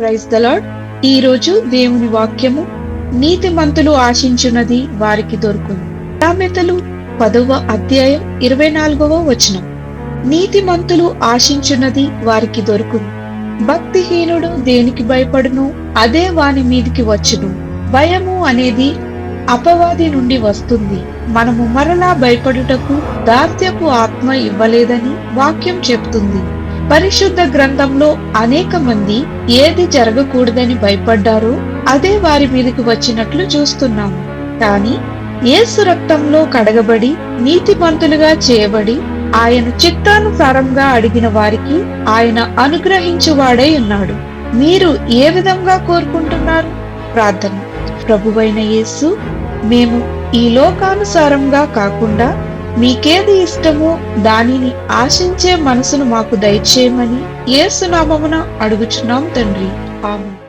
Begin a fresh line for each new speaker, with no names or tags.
Praise the lord ఈ రోజు దేవుని వాక్యము నీతిమంతులు ఆశించున్నది వారికి దొరుకును. సామెతలు పదవ అధ్యాయం ఇరవై నాలుగవ వచనం. నీతిమంతులు ఆశించున్నది వారికి దొరుకును. భక్తిహీనుడు దేనికి భయపడును? అదే వాని మీదికి వచ్చును. భయము అనేది అపవాది నుండి వస్తుంది. మనము మరలా భయపడుటకు దాస్యపు ఆత్మ ఇవ్వలేదని వాక్యం చెప్తుంది. పరిశుద్ధ గ్రంథంలో అనేక మంది ఏది జరగకూడదని భయపడ్డారో అదే వారి మీదకి వచ్చినట్లు చూస్తున్నాము కానీ యేసు రక్తంలో కడగబడి నీతిమంతులుగా చేయబడి ఆయన చిత్తానుసారంగా అడిగిన వారికి ఆయన అనుగ్రహించువాడై ఉన్నాడు. మీరు ఏ విధంగా కోరుకుంటున్నారు? ప్రార్థన. ప్రభువైన యేసు మేము ఈ లోకానుసారంగా కాకుండా మీకేది ఇష్టమో దానిని ఆశించే మనసును మాకు దయచేయమని యేసునామమున అడుగుచున్నాం తండ్రి. ఆమె